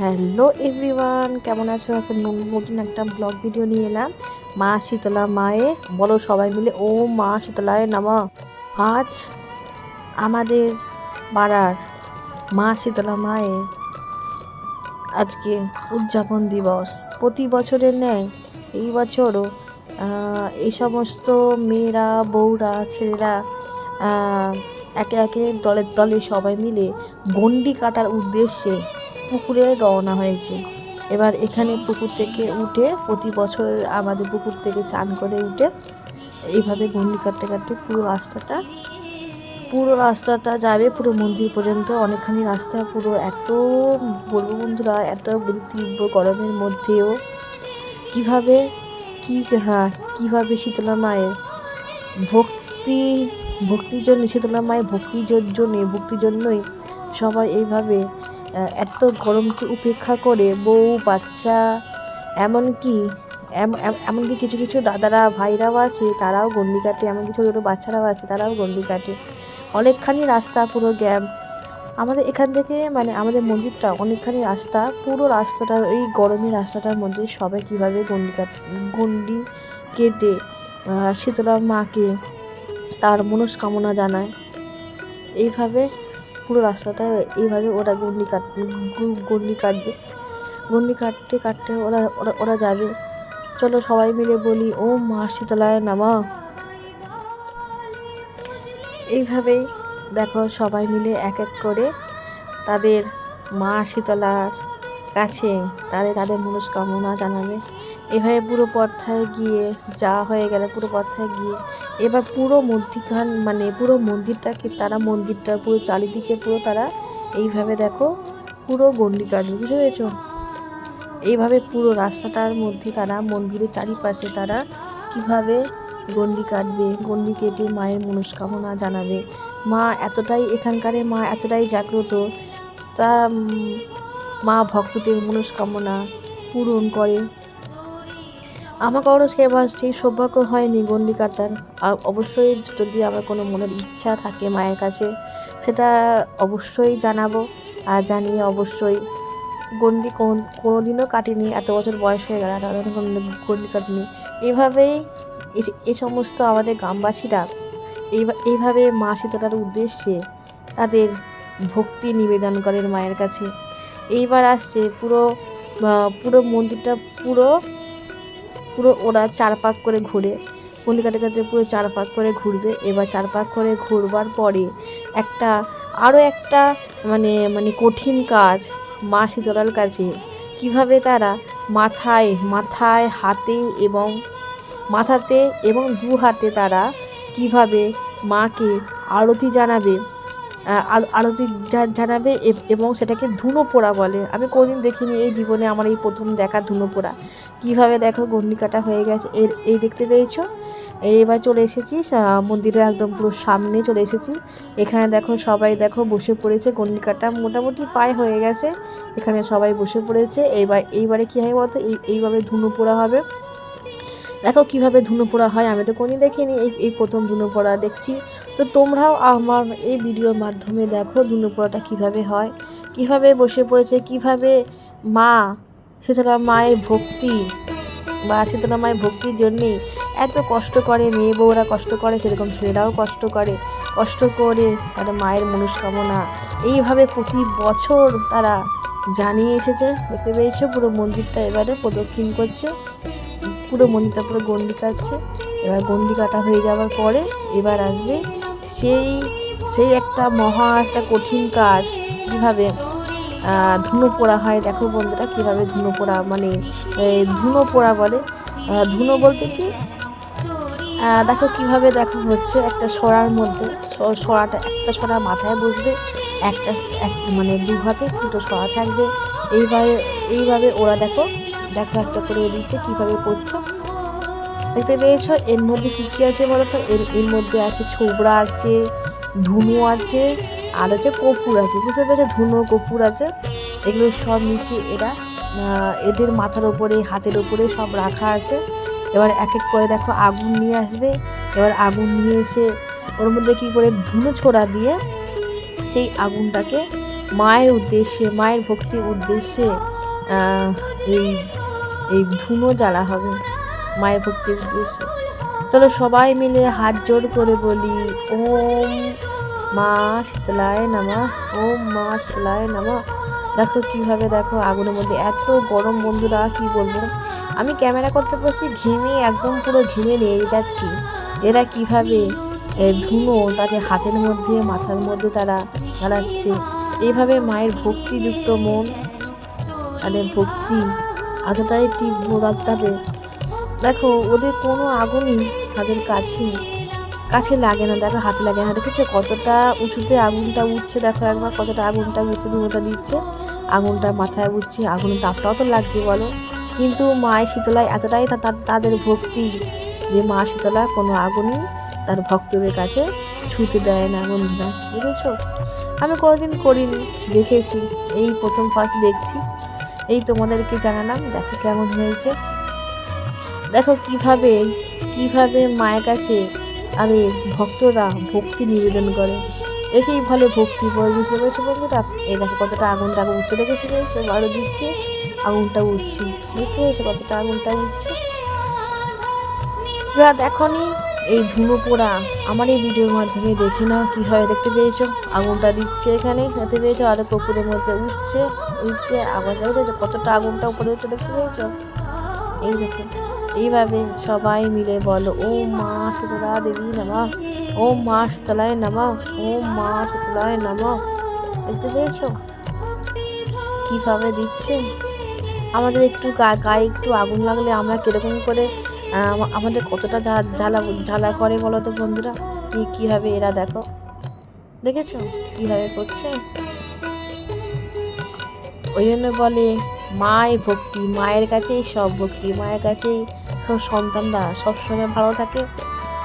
Hello everyone, কেমন আছো? এখন নতুন একটা ব্লগ ভিডিও নিয়ে এলাম। মা শীতলা মায়ে, বলো সবাই মিলে, ও মা শীতলায় নামা। আজ আমাদের পাড়ার মা শীতলা মায়ের আজকে উদযাপন দিবস। প্রতি বছরের ন্যায় এই বছরও এই সমস্ত মেয়েরা, বউরা, ছেলেরা একে একে দলের দলে সবাই মিলে গন্ডি কাটার উদ্দেশ্যে পুকুরে রওনা হয়েছে। এবার এখানে পুকুর থেকে উঠে প্রতি বছর আমাদের পুকুর থেকে চান করে উঠে এইভাবে গন্ডি কাটতে কাটতে পুরো রাস্তাটা পুরো রাস্তাটা যাবে পুরো মন্দির পর্যন্ত। অনেকখানি রাস্তা পুরো এত, বলব বন্ধুরা, এত তীব্র গরমের মধ্যেও কীভাবে, কি হ্যাঁ কীভাবে শীতলা মায়ের ভক্তি, ভক্তির জন্য, শীতলা মায়ের ভক্তির জন্য, ভক্তির জন্যই সবাই এইভাবে এত গরমকে উপেক্ষা করে বউ, বাচ্চা, এমনকি এম- এম- এমনকি কিছু কিছু দাদারা, ভাইরাও আছে, তারাও গন্ডি কাটে এমনকি ছোটো ছোটো বাচ্চারাও আছে, তারাও গন্ডি কাটে অনেকখানি রাস্তা, পুরো গ্যাপ। আমাদের এখান থেকে মানে আমাদের মন্দিরটা অনেকখানি রাস্তা, পুরো রাস্তাটা, এই গরমের রাস্তাটার মধ্যে সবাই কীভাবে গন্ডি গন্ডি কেটে শীতলা মাকে তার মনস্কামনা জানায়। এইভাবে পুরো রাস্তাটা এইভাবে ওরা গন্ডি কাট গন্ডি কাটবে। গন্ডি কাটতে কাটতে ওরা ওরা ওরা যাবে। চলো সবাই মিলে বলি, ও মা, শীতলায় নামা। এইভাবেই দেখো সবাই মিলে এক এক করে তাদের মা শীতলার কাছে, তাদের তাদের মনস্কামনা জানাবে। এভাবে পুরো পথটায় গিয়ে যা হয়ে গেলে, পুরো পথটায় গিয়ে। এবার পুরো মধ্যিখান মানে পুরো মন্দিরটাকে, তারা মন্দিরটা পুরো চারিদিকে পুরো তারা এইভাবে দেখো, পুরো গন্ডি কাটবে বুঝতে পেরেছ? এইভাবে পুরো রাস্তাটার মধ্যে তারা মন্দিরের চারিপাশে তারা কীভাবে গন্ডি কাটবে গন্ডি কেটে মায়ের মনস্কামনা জানাবে। মা এতটাই এখানকারে মা এতটাই জাগ্রত, তা মা ভক্তদের মনস্কামনা পূরণ করে। আমার সেবার সেই সৌভাগ্য হয়নি গন্ডি কাটার আর অবশ্যই যদি আমার কোনো মনের ইচ্ছা থাকে মায়ের কাছে, সেটা অবশ্যই জানাব। আর জানিয়ে অবশ্যই গন্ডি কোন দিনও কাটিনি, এত বছর বয়স হয়ে গেল তাদের গন্ডি কাটিনি। এইভাবেই এই- সমস্ত আমাদের গ্রামবাসীরা এইভা- এইভাবে মা শীতলার উদ্দেশ্যে তাদের ভক্তি নিবেদন করেন মায়ের কাছে। এইবার আসছে পুরো পুরো মন্দিরটা পুরো পুরো ওরা চার পাক করে ঘুরে। কাটে কাটে পুরো চার পাক করে ঘুরবে। এবার চার পাক করে ঘুরবার পরে একটা আরও একটা মানে মানে কঠিন কাজ মা শীতলার কাছে। কীভাবে তারা মাথায় মাথায়, হাতে এবং, মাথাতে এবং দু হাতে তারা কীভাবে মাকে আরতি জানাবে আহ, আল- আরতি জা- জানাবে এব- সেটাকে ধুনো পোড়া বলে। আমি কোনোদিন দেখিনি এই জীবনে আমার এই প্রথম দেখা ধুনো পোড়া কীভাবে দেখো গন্ডি কাটা হয়ে গেছে। এর এই দেখতে পেয়েছ? এবার চলে এসেছি মন্দিরের একদম পুরো সামনে চলে এসেছি। এখানে দেখো সবাই দেখো বসে পড়েছে। গন্ডি কাটা মোটামুটি পায়ে হয়ে গেছে। এখানে সবাই বসে পড়েছে। এইবার এইবারে কী হয় বলতো? এই এইভাবে ধুনো পোড়া হবে। দেখো কীভাবে ধুনো পোড়া হয়, আমি তো কোনই দেখিনি, এই এই প্রথম ধুনো পোড়া দেখছি। তো তোমরাও আমার এই ভিডিওর মাধ্যমে দেখো ধুনো পোড়াটা কীভাবে হয়, কীভাবে বসে পড়েছে, কীভাবে মা, শীতলা মায়ের ভক্তি বা শীতলা মায়ের ভক্তির জন্যেই এত কষ্ট করে, মেয়ে বউরা কষ্ট করে, সেরকম ছেলেরাও কষ্ট করে কষ্ট করে তাদের মায়ের মনস্কামনা। এইভাবে প্রতি বছর তারা জানিয়ে এসেছে, দেখতে পেয়েছ পুরো মন্দিরটা এবারে প্রদক্ষিণ করছে। পুরো মন্দিরটা পুরো গন্ডি কাটছে এবার গন্ডি কাটা হয়ে যাওয়ার পরে এবার আসবে সেই সেই একটা মহা একটা কঠিন কাজ। কীভাবে ধুনো পোড়া হয় দেখো বন্ধুরা কীভাবে ধুনো পোড়া মানে ধুনো পোড়া বলে। ধুনো বলতে কি? দেখো কীভাবে দেখো হচ্ছে একটা সরার মধ্যে সরাটা, একটা সরা মাথায় বসবে, একটা, এক মানে দু হাতে দুটো সরা থাকবে। এইভাবে এইভাবে ওরা দেখো দেখো একটা করে দিচ্ছে, কীভাবে করছে। দেখতে পেয়েছ? এর মধ্যে কী কী আছে বলো তো? এর এর মধ্যে আছে ছোবড়া আছে, ধুনো আছে, আর হচ্ছে কপুর আছে। বুঝতে পেরেছ? ধুনো কপুর আছে। এগুলো সব মিশিয়ে এরা এদের মাথার ওপরে, হাতের ওপরে সব রাখা আছে। এবার এক এক করে দেখো আগুন নিয়ে আসবে। এবার আগুন নিয়ে এসে ওর মধ্যে কী করে ধুনো ছোড়া দিয়ে সেই আগুনটাকে মায়ের উদ্দেশ্যে, মায়ের ভক্তির উদ্দেশ্যে এই এই ধুনো জ্বালা হবে মায়ের ভক্তির উদ্দেশ্যে। চলো সবাই মিলে হাত জোড় করে বলি, ওম মা শীতলায় নামা, ওম মা শীতলায় নামা। দেখো কীভাবে দেখো আগুনের মধ্যে এত গরম, বন্ধুরা, কি বলব? আমি ক্যামেরা করতে বসে ঘেমে একদম পুরো ঘেমে নিয়ে যাচ্ছি। এরা কীভাবে ধুনো তাদের হাতের মধ্যে, মাথার মধ্যে তারা জ্বালাচ্ছে? এইভাবে মায়ের ভক্তিযুক্ত মন তাদের ভক্তি এতটাই তীব্র তাদের দেখো, ওদের কোনো আগুনই তাদের কাছে কাছে লাগে না। দেখো, হাতে লাগে না। দেখেছ কতটা উঁচুতে আগুনটা উঠছে? দেখো একবার কতটা আগুনটা উঠছে ধুনোটা দিচ্ছে। আগুনটা মাথায় উঠছে, আগুনের তাপটাও তো লাগছে, বলো। কিন্তু মায়ের শীতলায় এতটাই তাদের ভক্তি যে মা শীতলা কোনো আগুনই তার ভক্তদের কাছে ছুতে দেয় না, বন্ধুরা। বুঝেছ? আমি কোনোদিন করিনি, দেখেছি। এই প্রথম ফার্স্ট দেখছি। এই তোমাদেরকে জানালাম, দেখো কেমন হয়েছে। দেখো কীভাবে কীভাবে মায়ের কাছে আরে ভক্তরা ভক্তি নিবেদন করে। একেই ভালো ভক্তি বল, বুঝতে পেরেছ বন্ধুরা? এই দেখো কতটা আগুনটা উঠতে দেখেছি সে বারো দিচ্ছে, আগুনটা উঠছে বুঝতে পেরেছ কতটা আগুনটা উঠছে যারা দেখনি এই ধুনো পোড়া আমার এই ভিডিওর মাধ্যমে দেখে নাও কীভাবে দেখতে পেয়েছ। আগুনটা দিচ্ছে এখানে, দেখতে পেয়েছ? আর কপুরের মধ্যে উঠছে উঠছে আগুন দেখো কতটা আগুনটা উপরে উঠছে দেখতে পেয়েছ? এই দেখো, এইভাবে সবাই মিলে বলো, ও মা শীতলা দেবী নামা, ও মা শীতলায় নামা, ও মা শীতলায় নামা। দেখতে পেয়েছ? কীভাবে দিচ্ছে? আমাদের একটু গায়ে একটু আগুন লাগলে আমরা কীরকম করে আমাদের কতটা জ্বালা জ্বালা করে বলো তো বন্ধুরা? কি কীভাবে এরা দেখো। দেখেছ? কীভাবে করছে? ওই জন্য বলে মায়ের ভক্তি, মায়ের কাছেই সব ভক্তি, মায়ের কাছেই সব সন্তানরা সবসময় ভালো থাকে।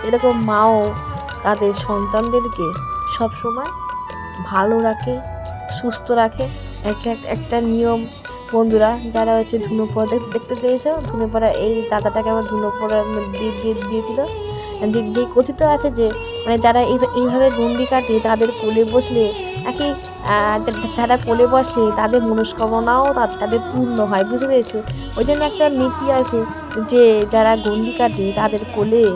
সেরকম মাও তাদের সন্তানদেরকে সবসময় ভালো রাখে, সুস্থ রাখে। একটা একটা নিয়ম বন্ধুরা, যারা হচ্ছে ধুনো পড়া দেখতে পেয়েছ ধুনো পড়া এই দাদাটাকে আমার ধুনো পড়া দিয়ে দিয়ে দিয়েছিল। যে যে কথিত আছে যে মানে যারা এই- এইভাবে গন্ডি কাটে, তাদের কোলে বসলে, নাকি যারা কোলে বসে, তাদের মনস্কামনাও তাদের পূর্ণ হয়, বুঝতে পেরেছ? ওই জন্য একটা নীতি আছে যে, যারা গন্ডি কাটে, তাদের কোলে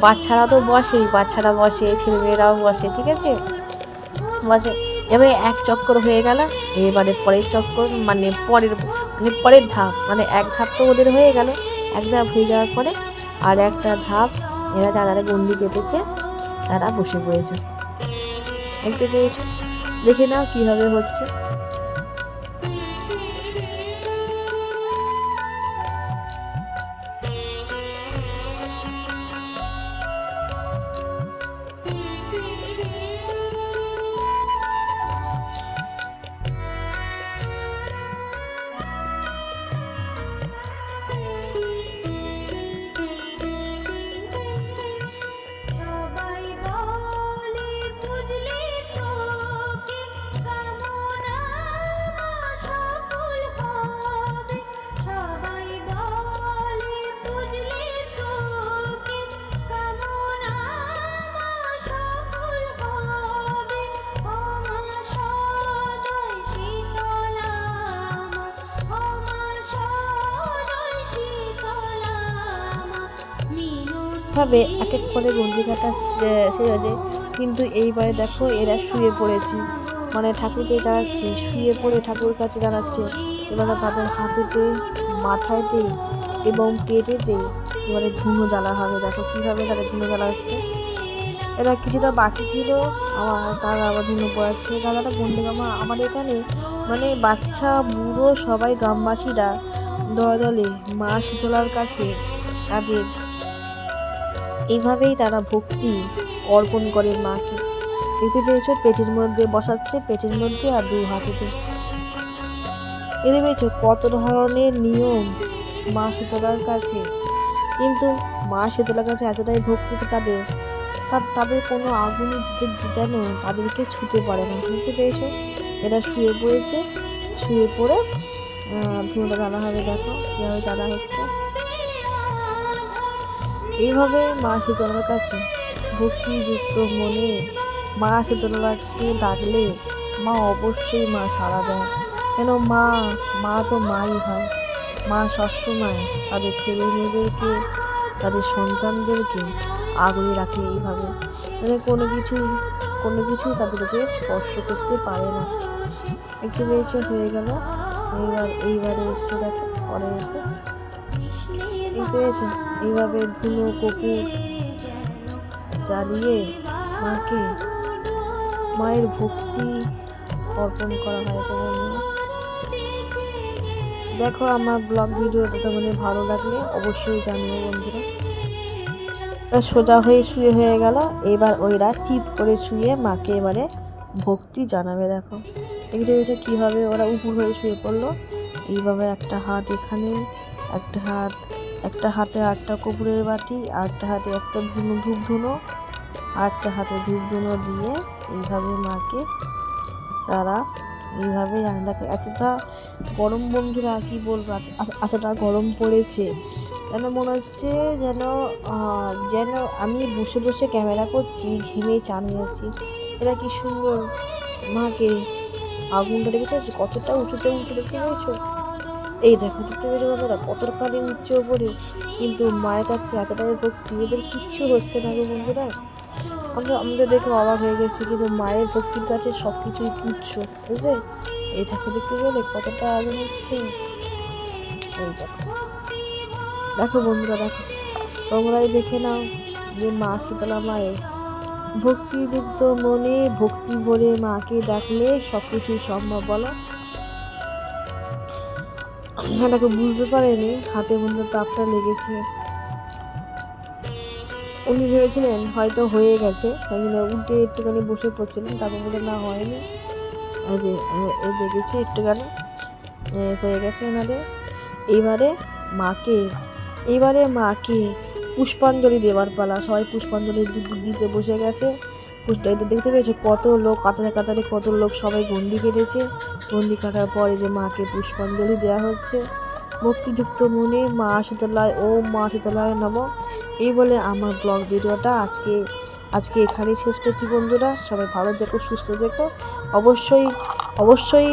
বাচ্চারা তো বসেই, বাচ্চারা বসে, ছেলেমেয়েরাও বসে, ঠিক আছে? বসে। এবারে এক চক্কর হয়ে গেল, এবারে পরের চক্কর মানে পরের মানে পরের ধাপ মানে এক ধাপ তো ওদের হয়ে গেল, এক ধাপ হয়ে যাওয়ার পরে আর একটা ধাপ, এরা যারা গন্ডি কেটেছে তারা বসে পড়েছে। পেয়েছে? দেখে নাও কীভাবে হচ্ছে। মিনতি ভাবে এক এক করে গন্ডি কাটা সে- শেষ হয়েছে কিন্তু এইবারে দেখো এরা শুয়ে পড়েছে। মানে ঠাকুরকে দাঁড়াচ্ছে শুয়ে পড়ে ঠাকুর কাছে দাঁড়াচ্ছে এবারে তাদের হাতেতে মাথায়তে এবং পেটেতে এবারে ধুনো জ্বালা হবে। দেখো কীভাবে তারা ধুনো জ্বালা হচ্ছে। এরা কিছুটা বাকি ছিল। আবার তারা আবার ধুনো পড়াচ্ছে। দাদাটা গন্ডি গামা আমার এখানে মানে বাচ্চা, বুড়ো সবাই গ্রামবাসীরা দলে মা শীতলার কাছে তাদের এইভাবেই তারা ভক্তি অর্পণ করে মাকে। দেখতে পেয়েছ পেটের মধ্যে বসাচ্ছে, পেটের মধ্যে আর দু হাতেতে। এতে পেয়েছ কত ধরনের নিয়ম মা শীতলার কাছে। কিন্তু মা শীতলার কাছে এতটাই ভক্তি তো তাদের তাদের কোনো যে- যেন তাদেরকে ছুতে পারে না। বুঝতে পেরেছ এরা শুয়ে পড়েছে, শুয়ে পড়ে ধুনোটা জ্বালা হবে দেখো কীভাবে দাদা হচ্ছে। এইভাবে মা শীতলার কাছে ভক্তিযুক্ত মনে মা শীতলাকে ডাকলে মা অবশ্যই মা সাড়া দেয় কেন মা মা তো মাই হয়। মা সবসময় তাদের ছেলে মেয়েদেরকে, তাদের সন্তানদেরকে আগলে রাখে এইভাবে। মানে কোনো কিছুই কোনো কিছুই তাদেরকে স্পর্শ করতে পারে না। একটু বেশি হয়ে গেল। এইবার, এইবারে এসছে দেখো পরে এসে দেখতে এইভাবে ধুনো কপুর জ্বালিয়ে মাকে, মায়ের ভক্তি অর্পণ করা হয় গো দেখো আমার ব্লগ ভিডিওটা তোমাদের ভালো লাগলে অবশ্যই জানিও বন্ধুরা। সোজা হয়ে শুয়ে হয়ে গেল। এবার ওইরা চিৎ করে শুয়ে মাকে এবারে ভক্তি জানাবে, দেখো। দেখতে পেয়েছ কীভাবে ওরা উপুর হয়ে শুয়ে পড়ল। এইভাবে একটা হাত এখানে একটা হাত, একটা হাতে আটটা কপুরের বাটি একটা হাতে একটা ধুনো ধূপ ধুনো একটা হাতে ধূপ ধুনো দিয়ে এইভাবে মাকে তারা এইভাবে রান্নাকে এতটা গরম বন্ধুরা কী বলব? এত- এত- এতটা গরম পড়েছে। যেন মনে হচ্ছে যেন যেন আমি বসে বসে ক্যামেরা করছি, ঘেমে চান যাচ্ছি। এটা কি সুন্দর। মাকে আগুনটা দেখেছ? কতটা উঁচুতে উঁচু দেখতে পেয়েছ? এই দেখো, দেখতে পেয়েছ বন্ধুরা কতখানি উচ্চ ওপরে কিন্তু মায়ের কাছে এতটাই ভক্তি, ওদের কিচ্ছু হচ্ছে না গো বন্ধুরা। আমরা আমরা দেখে অবাক হয়ে গেছি, কিন্তু মায়ের ভক্তির কাছে সব কিছুই তুচ্ছ, বুঝলে? এই দেখো, দেখতে পেলে কতটা আগে হচ্ছে। এই দেখো। দেখো বন্ধুরা, দেখো, তোমরাই দেখে নাও যে মা শীতলা মায়ের ভক্তিযুক্ত মনে ভক্তি ভরে মাকে ডাকলে সব কিছুই সম্ভব, বলো। দেখো, বুঝতে পারেনি। হাতে মধ্যে তাপটা লেগেছে। উনি ভেবেছিলেন, হয়তো হয়ে গেছে। উঠে একটুখানি বসে পড়ছিলেন তারপর বলে না, হয়নি। যে, এ- দেখেছি একটুখানি। হয়ে গেছে এনাদের। এইবারে মাকে, এবারে মাকে পুষ্পাঞ্জলি দেওয়ার পালা। সবাই পুষ্পাঞ্জলি দিতে বসে গেছে। এটা দেখতে পেয়েছ কত লোক, কাতারে কাতারে কত লোক সবাই গন্ডি কেটেছে। গন্ডি কাটার পরে যে মাকে পুষ্পাঞ্জলি দেওয়া হচ্ছে। ভক্তিযুক্ত মনে মা শীতলায়, ও মা শীতলায় নম। এই বলে আমার ব্লগ ভিডিওটা আজকে আজকে এখানেই শেষ করছি বন্ধুরা। সবাই ভালো দেখো সুস্থ দেখো অবশ্যই অবশ্যই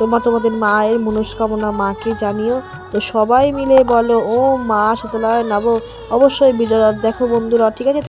তোমার তোমাদের মায়ের মনস্কামনা মাকে জানিও। তো সবাই মিলে বলো, ও মা শীতলায় নাবো অবশ্যই ভিডিওটা দেখো বন্ধুরা, ঠিক আছে?